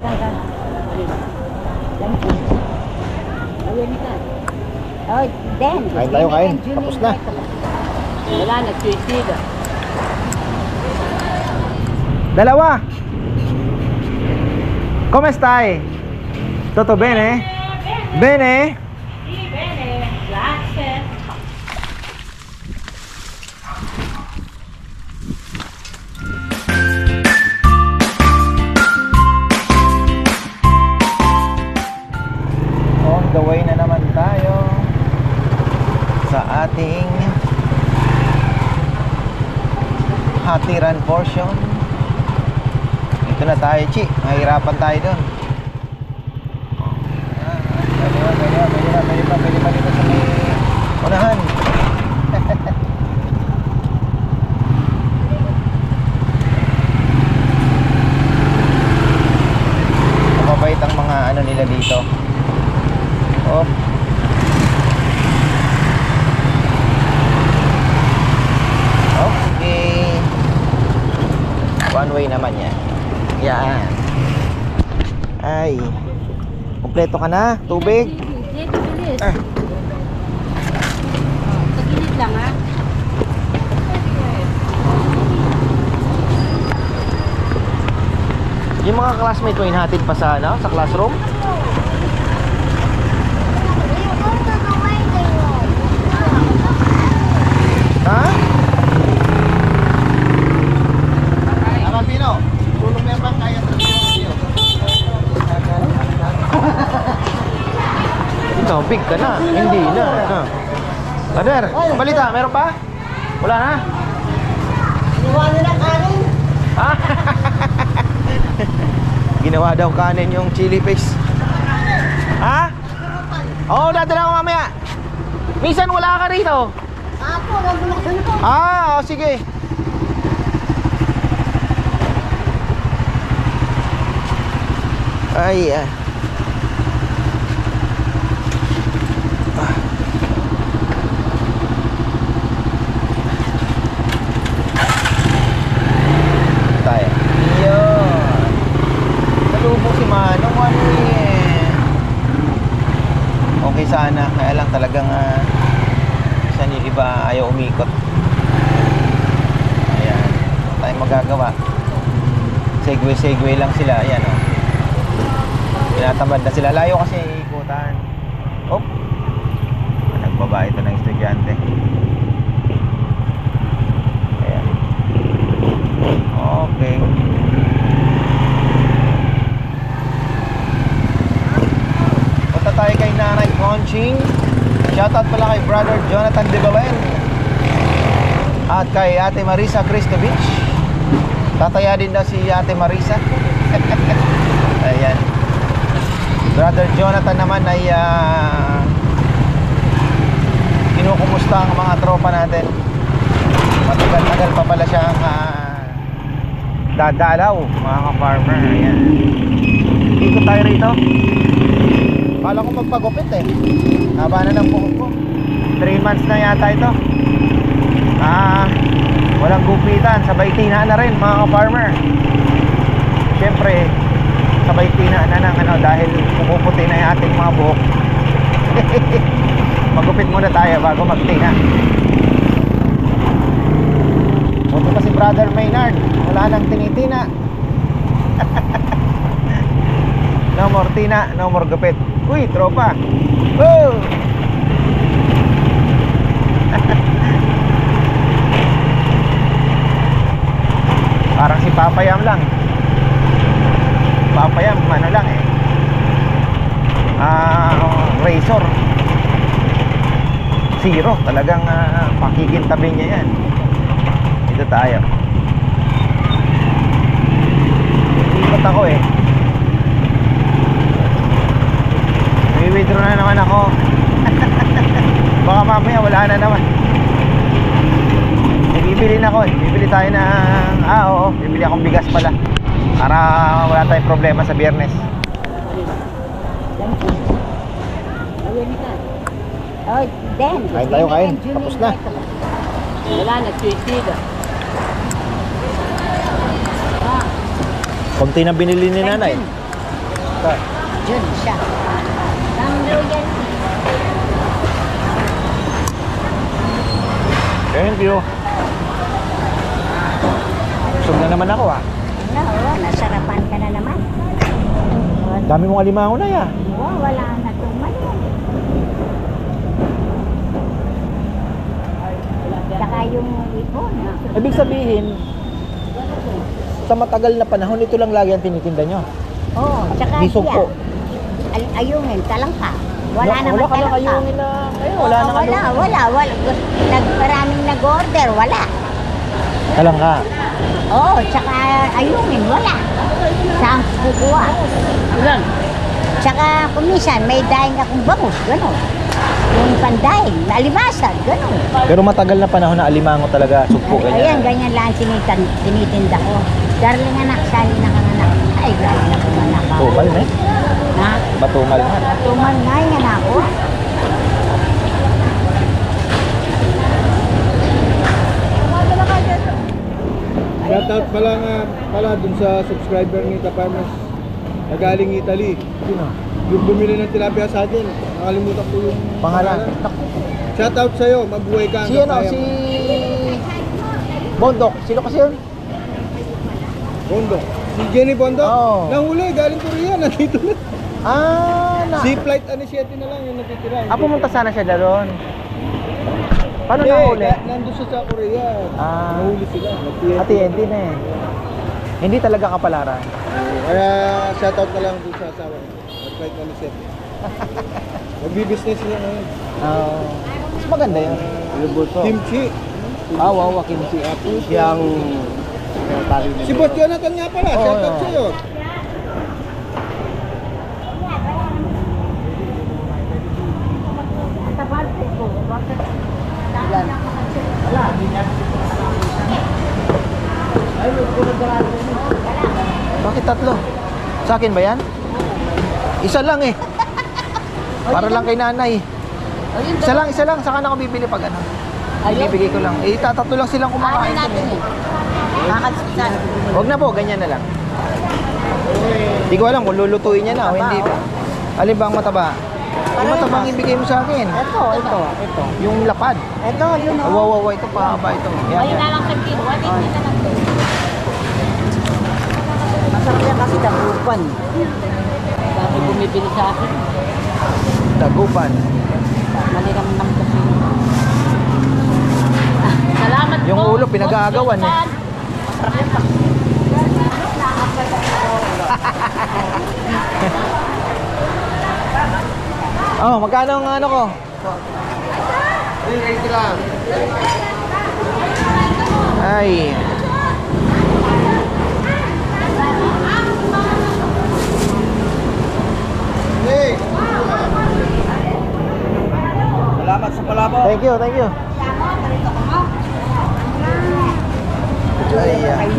Oh, then. Kain tayo, kain. Tapos na. Wala na, suicide. Dalawa. Come stai? Tutto bene? Bene? On the way na naman tayo sa ating hatiran portion. Ito na tayo, Chi. Mahirapan tayo doon. Ah, Pwede ba, pwede ba, pwede ba, pwede ba, pwede ba dito sa may unahan. Mababait ang mga ano nila dito. Oh. Okay. One way naman yan. Yan. Ay. Kompleto ka na? Tubig? Dito, bilis. Ah. Sa gilid lang, ha? Yung mga classmate mo inhatid pa sa, ano, sa classroom? Ha? Tama, Pino. Tulong mo yan ba? Kaya sa video. Ito, big ka na. Hindi na. Ha. Ader, balita, meron pa? Wala na? Iwanan na kanin. Ha? Ginawa daw kanin yung chili paste. Ha? Oo, oh, dadala ko mamaya. Minsan wala ka rito. Apo, nabuloksan ko. Ah, oh, sige. Ay, ah. Ah. Tayo. Yun. Salubong si Manong ano eh. Okay sana, kaya lang talagang ah, minsan yung iba ayaw umikot. Ayan. Tayong magagawa. Segway-segway lang sila. Ayan o. Oh. Tinatamad na sila. Layo kasi ikutan. Oh. Nagbaba ito ng estudyante. Ayan. Okay. Tayo kay Nanay Conching. Shoutout pala kay Brother Jonathan De Belen. At kay Ate Marisa Kristovich. Tataya din daw si Ate Marisa. Ayan. Brother Jonathan naman ay ah, kinukumusta ang mga tropa natin. Matagal-tagal pa pala siyang ah, dadalaw, mga ka-farmer. Ayan. Ikot tayo rito. Kala ko magpagupit eh. Haba na ng buhok ko. 3 months na yata ito. Ah, walang gupitan. Sabay tina na rin mga ka-farmer. Siyempre, sabay tina na ng ano dahil pumuputi na yung ating mga buhok. Magupit muna tayo bago magtina. Buti pa si Brother Maynard. Wala nang tinitina. No more tina, no more gupit. Uy, tropa. Oh! Parang si Papayam lang. Papayam, ano lang eh. Ah, razor. Zero, talagang uh, pakikintabi niya yan. Dito tayo. Ikot ako eh. May-withdraw na naman ako. Baka mamaya wala na naman. Eh, Bibili na ako eh. Bibili tayo ng... Ah, oo. Bibili akong bigas pala. Para wala tayong problema sa biyernes. Oh, then. Kain tayo, kain. Tapos na. Wala na. Ah, Konti na binili ni nanay. Yun siya. Thank you. Busog na naman ako ah. Oh, nasarapan ka na naman. Dami mong alimango na ya. Oh, wala na mali. Saka yung ipon. Ibig sabihin, sa matagal na panahon, ito lang lagi ang tinitinda nyo. Oo, oh, tsaka Bisog siya. po. Ay- ayungin, talangka. Wala naman wala na talangka. kayungin na. Ayun, Oo, wala na wala, wala, wala. Nag, maraming nag-order, wala. Talang ka. Oo, oh, tsaka ayungin, wala. Saan kukuha? Ilan? Tsaka kumisan, may daing akong bangus, gano'n. Yung pandaing, nalimasan, gano'n. Pero matagal na panahon na alimango talaga. Sugpo, Ayan, ganyan. ganyan lang tinitan, tinitinda ko. Darling anak, saan yung nakanganak? Ay, galing na kumanak ako. Tumal na eh. Ha? Batumal na. Tuman nga yung anak ko. Shoutout pala nga pala dun sa subscriber ni Kaparmas na galing Italy. Sino? Yung bumili ng tilapia sa atin, nakalimutan ko yung Pangalan? Shoutout sa'yo, mabuhay ka. Si ano, kaya si... Bondok. Sino kasi yun? Bondo. Si Jenny Bondo, Oo. nahuli, galing Korea, nandito na. Ah, na. Si Flight Anisiete na lang yung natitira. Ah, pumunta sana siya doon. Paano nahuli? na- nandun siya sa Korea. Ah. Nahuli sila. nag-TNT. Ah, TNT na eh. Hindi talaga kapalaran. Kaya shoutout na lang dun sa asawa niya. At Flight Anisiete. Magbi-business sila ngayon. Ah, mas maganda yun. Kimchi. Ah, wow, kimchi. Siyang Si Boss Jonathan nga pala, Oo, shoutout oo. sa'yo. Bakit tatlo? Sa akin ba yan? Isa lang eh. Para lang kay nanay. Isa lang, isa lang. Saka na ako bibili pag ano. Ibibigay ko lang. Eh, tatatlo lang silang Ano kumakain. natin dun eh? Kakatsan. Huwag na po, ganyan na lang. Hindi ko alam kung lulutuin niya na o hindi. Alin ba ang mataba? Yung matabang ibigay mo sa akin. Ito, ito, ito. Yung lapad. Ito, yun Oh, o. wow, wow, wow, ito pahaba ito. Yan, Ayun yan. na lang sa kilo. What is na lang to? Masarap yan kasi dagupan. Dati bumibili sa akin. Dagupan. Maliramnam kasi. Ah, Salamat Yung po. ulo, pinag-aagawan eh. Masarap yan pa. Oh, magkano ang ano ko? Ay. Salamat sa palabo. Thank you, thank you. Ay, ah.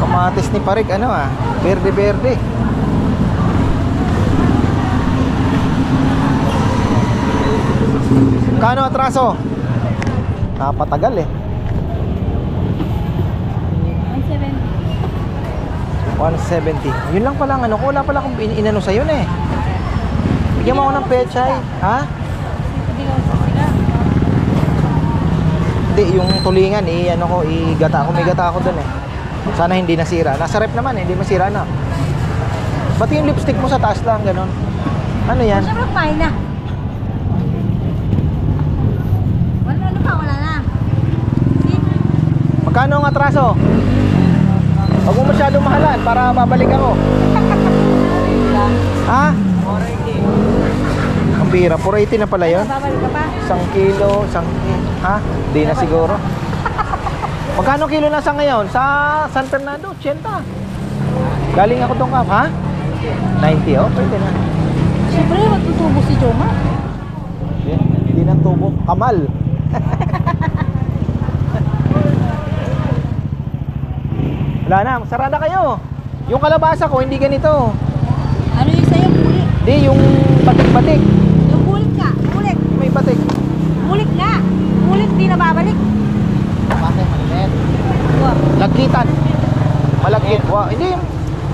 Kamatis ni Parik, ano ah, berde-berde. Kano atraso? Napatagal eh. 170. Yun lang pala ang ano ko. Wala pala akong in- inano sa'yo na eh. Bigyan mo ako ng pechay. Ha? Hindi, yung tulingan, i ano ko, i-gata ako. May gata ako dun eh. Sana hindi nasira. Nasa rep naman eh, hindi masira na. Ba't yung lipstick mo sa taas lang, ganon? Ano yan? Kumain na. Wala na pa, wala na. Magkano ang atraso? Huwag mo masyadong mahalan para babalik ako. ha? Ang bira, 480 na pala yun. Babalik ka pa? Isang kilo, isang Ha? Di na siguro. Magkano kilo na sa ngayon? Sa San Fernando, 80. Galing ako doon kap, ha? 90, oh, pwede na. Siyempre, magtutubo si Joma. Hindi na tubo. Kamal. Wala na, sarada kayo. Yung kalabasa ko, hindi ganito. Ano yung sa'yo? Bulik. Hindi, yung batik-batik. Yung bulik ka. Bulik. May batik. Bulik nga. Bulik, di na babalik. Bakit, maliit. Wow. Lagkitan. Malagkit. Wow, hindi.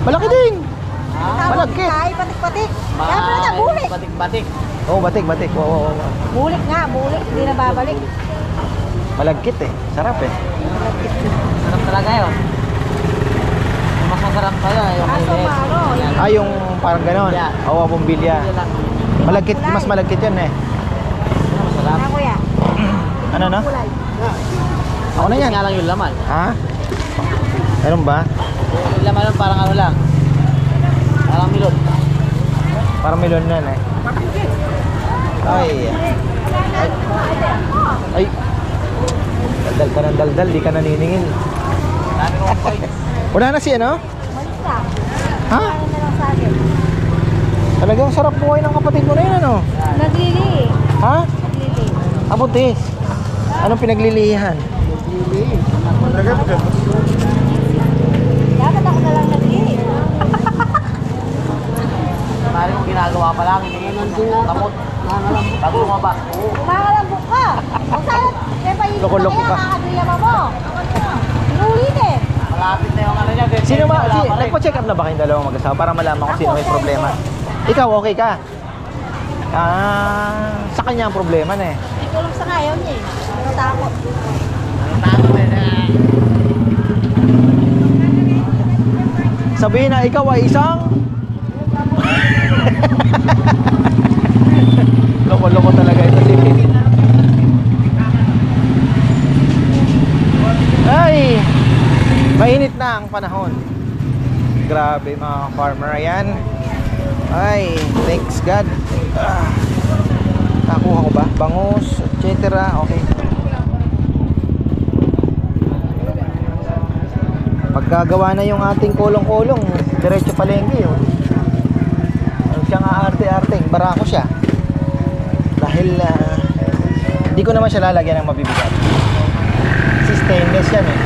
Malaki din. Ah, Malagkit. Ay, patik-patik. ma- Kaya pala na, bulik. Batik-batik. Oh, batik, batik. Wow, wow, wow. Bulik nga, bulik. Hindi na babalik. Malagkit eh. Sarap eh. Sarap talaga yun. Masarap pala yung Kaso mainit. paano, Yan. Ah, yung parang ganon. Yeah. Oo, bumbilya. Malagkit, mas malagkit yun eh. Masarap. Na, kuya. Ano na? Ako na yan. nga lang yung laman. Ha? Meron ba? Yung laman lang parang ano lang. Parang milot. Parang melon na eh. Ay. Ay. Daldal ka ng daldal, di ka points. Wala na si ano? Malis lang. Ha? Ano na lang sa akin. Talagang sarap buhay ng kapatid mo na yun ano? Naglili. Ha? Naglili. Abutis. Anong pinaglilihan? Dapat ako na lang naglili. Mali kong ginagawa pa lang. Iniinom kamot. Bago lumabas. Kumakalambok ka. O sana, kaya pa yun Loko-loko ka. kakaduyama mo. Inulitin. Malapit na yung ano niya. Sino ba? Si, nagpa-check up na ba kayong dalawang mag-asawa para malaman kung sino may problema? Ikaw, okay ka? Ah, sa kanya ang problema na eh. Alam sa ngayon niya eh. Natakot. Takot eh. na- Sabihin na ikaw ay isang Loko-loko talaga ito si. Ay! Mainit na ang panahon. Grabe mga farmer. Ayan. Ay, thanks God. Ah. Nakuha ko ba? Bangus, etc. Okay. Pagkagawa na yung ating kulong-kulong, diretso palengke yun. Ano siya nga arte-arte, barako siya. Dahil ah, hindi ko naman siya lalagyan ng mabibigat. Si stainless yan eh.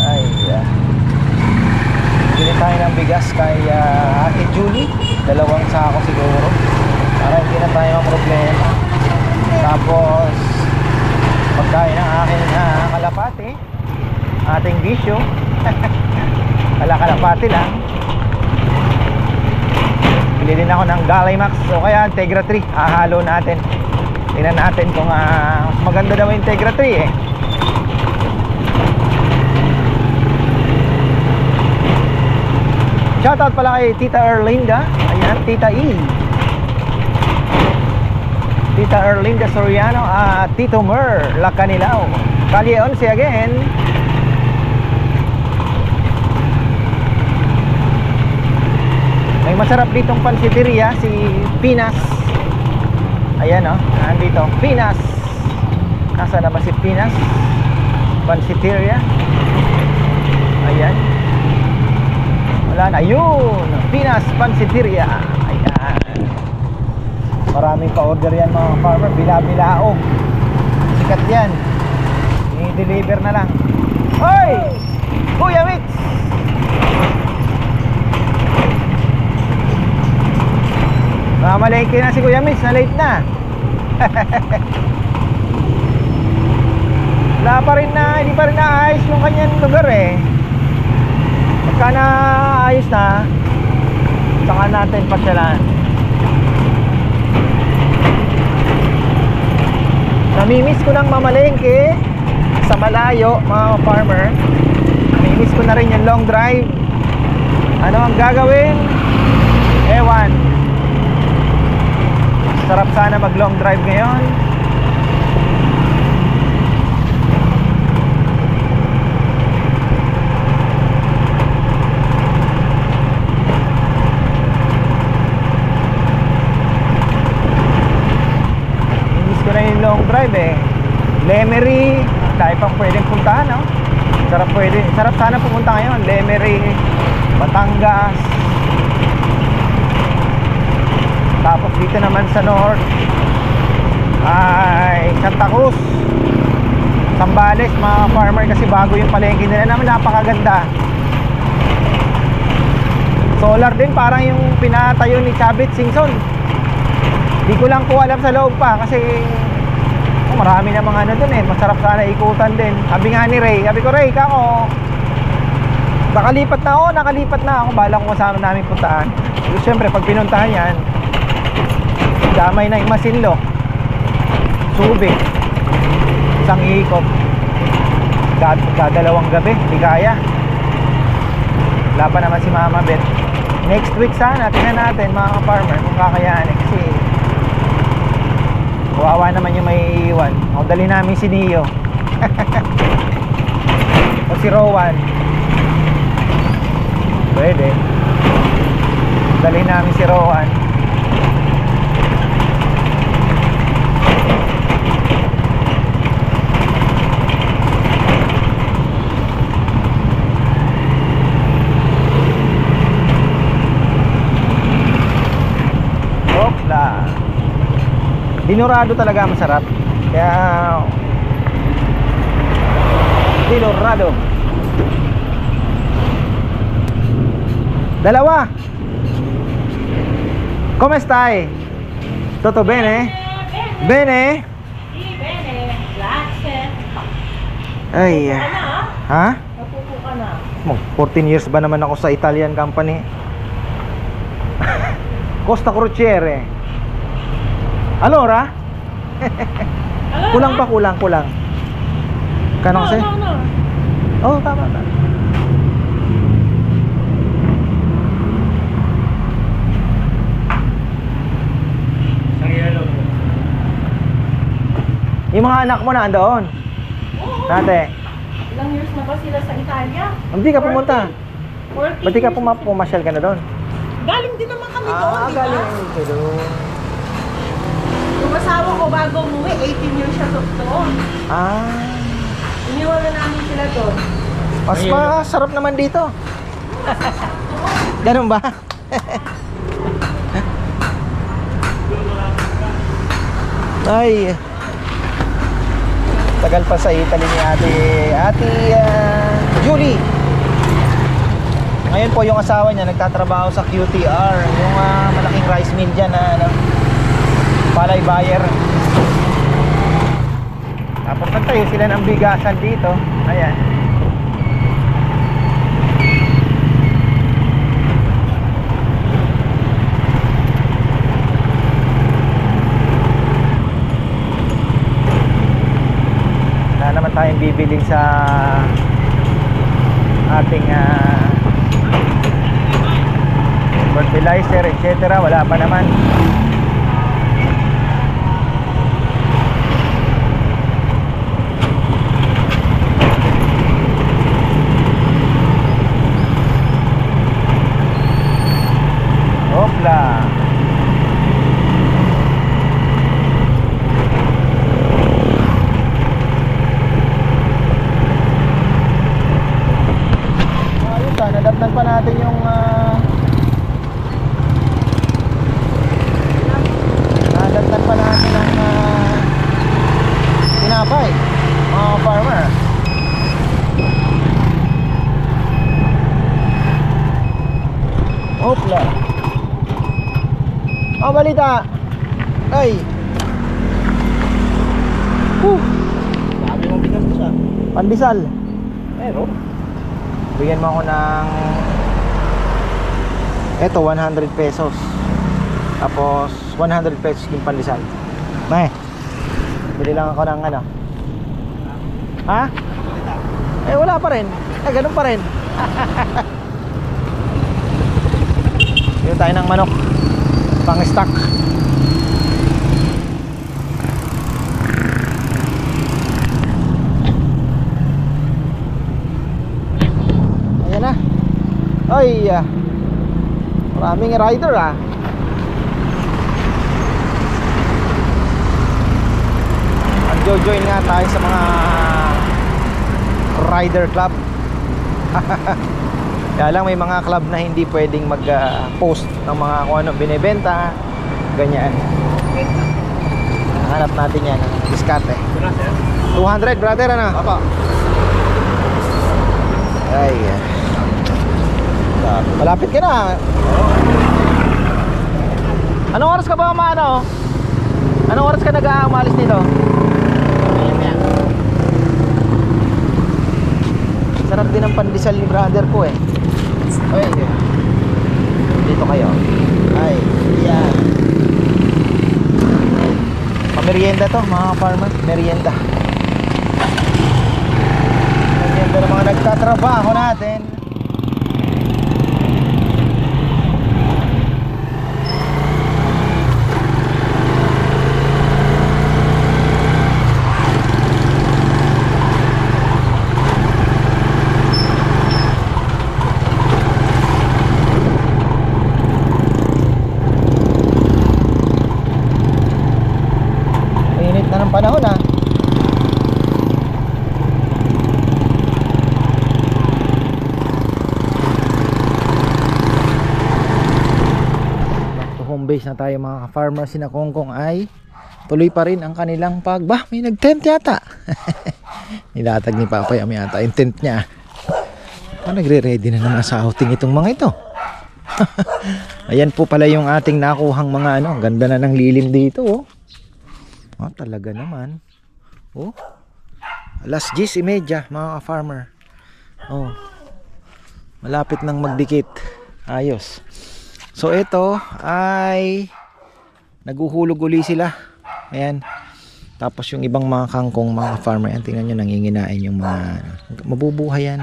Ay, ah. Bili tayo ng bigas kay ah, Ate Julie. Dalawang sako siguro. Para hindi na tayo problema. Tapos, pagkain ng aking uh, kalapati. Ating bisyo. Wala kalapati lang. Bili din ako ng Galay Max o kaya Integra 3. Ahalo natin. Tingnan natin kung mas maganda daw yung Integra 3 eh. Shoutout pala kay Tita Erlinda. Ayan, Tita E. Tita Erlinda Soriano at Tito Mer Lacanilao. Kalye 11 again. May masarap ditong pansiteria si Pinas. Ayan oh, nandito. Pinas. Nasa na ba si Pinas? Pansiteria. Ayan. Wala na. Yun! Pinas Pansiteria. Ayan. Maraming pa-order yan mga farmer. Bila-bilaog. Sikat yan. I-deliver na lang. Hoy! Kuya Mix! Mamalengke na si Kuya Mix. Na late na. Wala pa rin na, hindi pa rin naayos yung kanyang lugar eh. Pagka naayos na, saka natin pasyalan. Namimiss ko ng mamalengke sa malayo, mga farmer. Namimiss ko na rin yung long drive. Ano ang gagawin? Ewan. Sarap sana mag long drive ngayon. Miss ko na drive eh. Lemery, dahil pang pwedeng puntahan, no? Sarap pwede. Sarap sana pumunta ngayon. Lemery, Batangas. Tapos dito naman sa north ay Santa Cruz. Sambales, mga farmer kasi bago yung palengke nila naman napakaganda. Solar din, parang yung pinatayo ni Chavit Singson. Di ko lang po alam sa loob pa kasi oh, marami na mga ano dun eh. Masarap sana ikutan din. Sabi nga ni Ray, sabi ko Ray, kako, nakalipat na ako, nakalipat na ako. Bala ko kasama namin puntaan. So, Siyempre, pag pinuntahan yan, damay na yung masinlo. Subic. Isang ikot. Dad, dadalawang gabi, hindi kaya. Wala pa naman si Mama Beth. Next week sana, tingnan natin mga farmer kung kakayanin. Kasi kawawa naman yung may iiwan. O, dali namin si Neo. o si Rowan. Pwede. Dali namin si Rowan. Dinurado talaga masarap. Kaya Dinurado. Dalawa. Come stai? Tutto bene? Bene? Sì, bene, grazie. Ay. Ano? Ha? Napupo ka na. Mo, 14 years ba naman ako sa Italian company? Costa Crociere. Allora? Ano Kulang pa, kulang, kulang. Kano kasi? No, no, no. Oh, tama, tama. Yung mga anak mo na andoon. Oo. Dati. Ilang years na ba sila sa Italia? Hindi ka pumunta. 14 Ba't di ka pumasyal ka na doon? Galing din naman kami doon, di ba? ka doon. Asawa ko bago umuwi, 18 years siya do- doon. Ah. Iniwan na namin sila doon. Mas masarap naman dito. Ganun ba? Ay. Tagal pa sa Italy ni ate, ate ah, Julie. Ngayon po yung asawa niya nagtatrabaho sa QTR, yung ah, malaking rice mill dyan na ano, palay buyer. Tapos nagtayo sila ng bigasan dito. Ayan. Wala naman tayong bibiling sa ating ah, fertilizer, etc. Wala pa naman. Hopla. Ayun ka, nadatnan pa natin yung ah, nadatnan pa natin ang uh, tinapay mga farmer Hopla Oh, balita Ay Whew. Sabi mong bigas mo siya. Pandesal. Meron. Bigyan mo ako ng Eto 100 pesos. Tapos 100 pesos yung pandesal. May. Bili lang ako ng ano. Ha? Eh wala pa rin. Eh ganun pa rin. Bili tayo ng manok. Pang stock. Ayan na. Ay, ah. maraming rider ah. Magjo-join nga tayo sa mga rider club. Kaya lang may mga club na hindi pwedeng mag-post ng mga kung ano binibenta. Ganyan. Hanap natin yan. Diskarte. 200 brother ano? Papa. Ay. Malapit ka na. Anong oras ka ba umano? Anong oras ka nag-aalis dito? Sarap din ang pandesal ni brother ko eh. Oy. Dito kayo. Ay, yan. Pamerienda to, mga farmer. Merienda. Merienda ng mga nagtatrabaho natin. Mainit na ng panahon ah. Base na tayo mga farmer sina Kongkong ay tuloy pa rin ang kanilang pag bah may nag-tent yata nilatag ni Papa Yam yata yung tent niya pa nagre-ready na naman sa outing itong mga ito ayan po pala yung ating nakuhang mga ano ang ganda na ng lilim dito oh Ah, talaga naman. Oh. Alas 10 imedya, mga farmer. Oh. Malapit nang magdikit. Ayos. So ito ay naguhulog uli sila. Ayan. Tapos yung ibang mga kangkong mga farmer, yan, tingnan nyo, nanginginain yung mga, mabubuhay yan.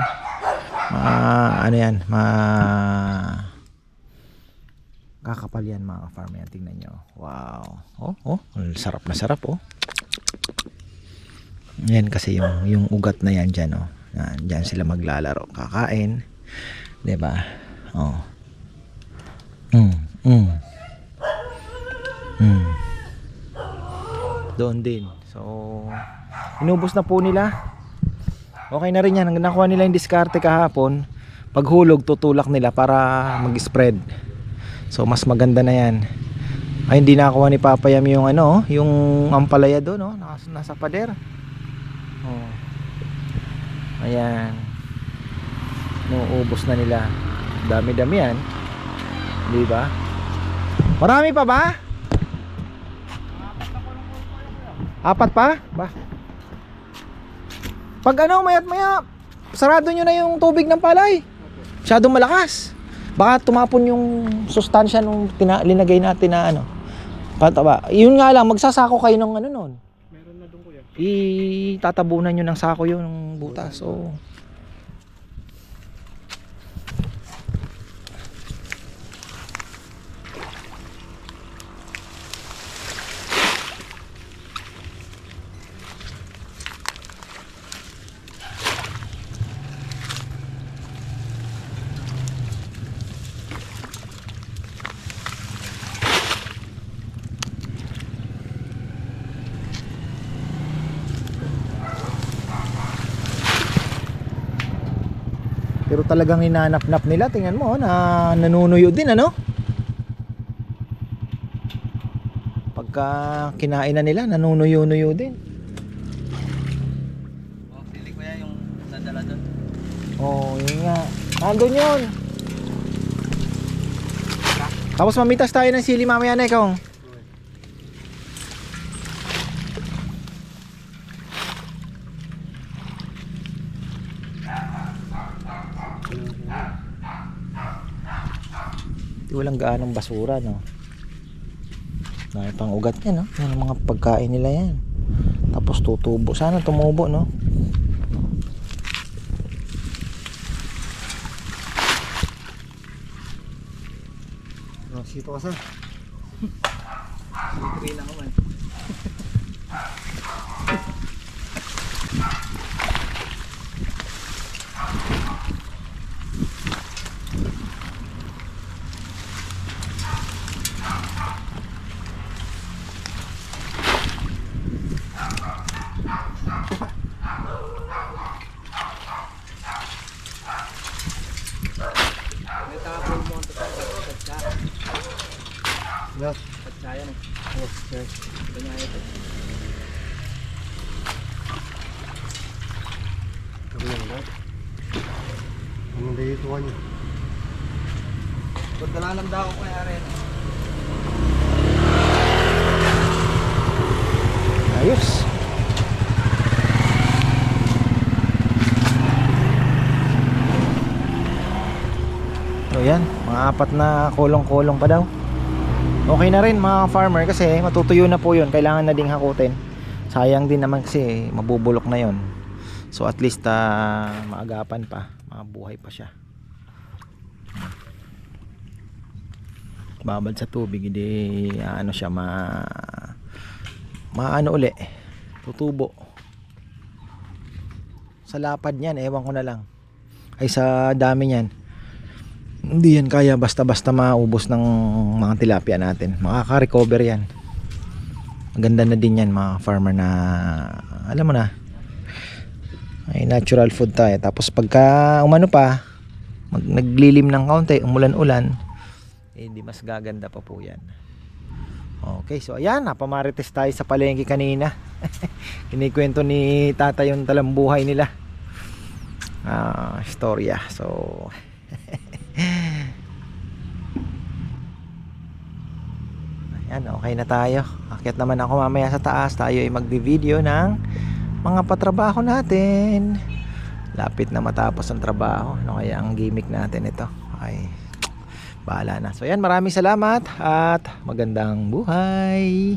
Mga, ano yan, mga, kakapal yan mga farmer yan, tingnan nyo. Wow. Oh, oh, sarap na sarap, oh. Yan kasi yung, yung ugat na yan dyan, oh. Yan, dyan sila maglalaro, kakain. ba? Oh. Mm, mm. Mm. Doon din. So, inubos na po nila. Okay na rin yan. Ang nakuha nila yung diskarte kahapon. Paghulog, tutulak nila para mag-spread. So, mas maganda na yan. Ay, hindi nakuha ni Papa Yam yung ano, yung ampalaya doon, no? Nasa, nasa pader. Oh. Ayan. Nuubos na nila. Dami-dami yan. Di ba? Marami pa ba? Apat pa? Ba? Pag ano, mayat maya, sarado nyo na yung tubig ng palay. Masyadong malakas. Baka tumapon yung sustansya nung tina, linagay natin na ano. Pataba. Yun nga lang, magsasako kayo ng ano nun. Meron na doon kuya. Itatabunan nyo ng sako yung butas. So, pero talagang hinanap-nap nila. Tingnan mo, na nanunuyo din, ano? Pagka kinain na nila, nanunuyo-nuyo din. Oh, sili ko yan yung nadala doon. Oh, yun nga. Nandun yun. Tapos mamitas tayo ng sili mamaya na ikaw. Di walang gaanong basura, no? Dahil pang ugat yan, no? Yan ang mga pagkain nila yan. Tapos tutubo. Sana tumubo, no? Oh, sito ka sa. Green ako man. May tapon mo ang totoo sa katsa. Yeah. Katsa yan eh. Okay. Kanya ito. Ba? Ano dito niyo? Punta lang daw ako kay Aren. Ayos. So yan, mga apat na kulong-kulong pa daw. Okay na rin mga farmer kasi matutuyo na po yun. Kailangan na ding hakutin. Sayang din naman kasi mabubulok na yon. So at least ah, maagapan pa. Mabuhay pa siya. Babad sa tubig, hindi ano siya ma maano uli tutubo. Sa lapad niyan ewan ko na lang. Ay sa dami niyan hindi yan kaya basta basta maubos ng mga tilapia natin. Makaka-recover yan. Maganda na din yan mga farmer na alam mo na ay natural food tayo tapos pagka umano pa mag, naglilim ng kaunti umulan-ulan eh mas gaganda pa po yan Okay, so ayan, napamarites tayo sa palengke kanina. Kinikwento ni tata yung talambuhay nila. Ah, istorya. So, ayan, okay na tayo. Akit naman ako mamaya sa taas. Tayo ay magbi-video ng mga patrabaho natin. Lapit na matapos ang trabaho. Ano kaya ang gimmick natin ito? Okay bahala na. So yan, maraming salamat at magandang buhay.